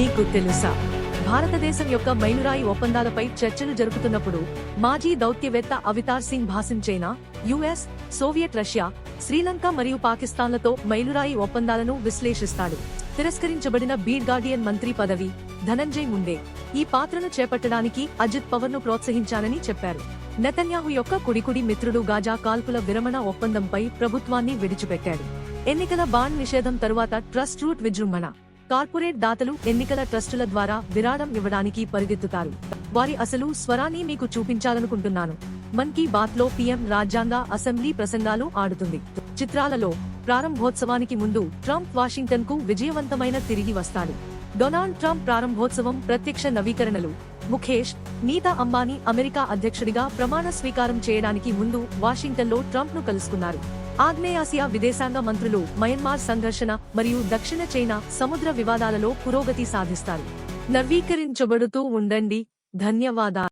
నీకు తెలుసా? భారతదేశం యొక్క మైలురాయి ఒప్పందాలపై చర్చలు జరుపుతున్నప్పుడు మాజీ దౌత్యవేత్త Avtar Singh Bhasin China US Soviet Russia Sri Lanka మరియు పాకిస్తాన్లతో మైలురాయి ఒప్పందాలను విశ్లేషిస్తాడు. తిరస్కరించబడిన బీడ్ గార్డియన్ మంత్రి పదవి ధనంజయ్ ముందే. ఈ పాత్రను చేపట్టడానికి అజిత్ పవర్ను ప్రోత్సహించానని చెప్పారు. నెతన్యాహు యొక్క కుడికుడి మిత్రుడు గాజా కాల్పుల విరమణ ఒప్పందంపై ప్రభుత్వాన్ని విడిచిపెట్టాడు. ఎన్నికల బాండ్ నిషేధం తరువాత ట్రస్ట్ రూట్ విజృంభణ. కార్పొరేట్ దాతలు ఎన్నికల ట్రస్టుల ద్వారా విరాళం ఇవ్వడానికి పరిగెత్తుతారు. వారి అసలు స్వరాన్ని మీకు చూపించాలనుకుంటున్నాను. మన్ కీ బాత్లో పీఎం రాజ్యాంగ అసెంబ్లీ ప్రసంగాలు ఆడుతుంది. చిత్రాలలో ప్రారంభోత్సవానికి ముందు ట్రంప్ వాషింగ్టన్కు విజయవంతమైన తిరిగి వస్తాడు. డొనాల్డ్ ట్రంప్ ప్రారంభోత్సవం ప్రత్యక్ష నవీకరణలు. ముఖేష్ నీతా అంబానీ అమెరికా అధ్యక్షుడిగా ప్రమాణ స్వీకారం చేయడానికి ముందు వాషింగ్టన్లో ట్రంప్ను కలుసుకున్నారు. ఆగ్నేయాసియా విదేశాంగ మంత్రులు మయన్మార్ సంఘర్షణ మరియు దక్షిణ చైనా సముద్ర వివాదాలలో పురోగతి సాధిస్తారు. నవీకరించబడుతూ ఉండండి. ధన్యవాదాలు.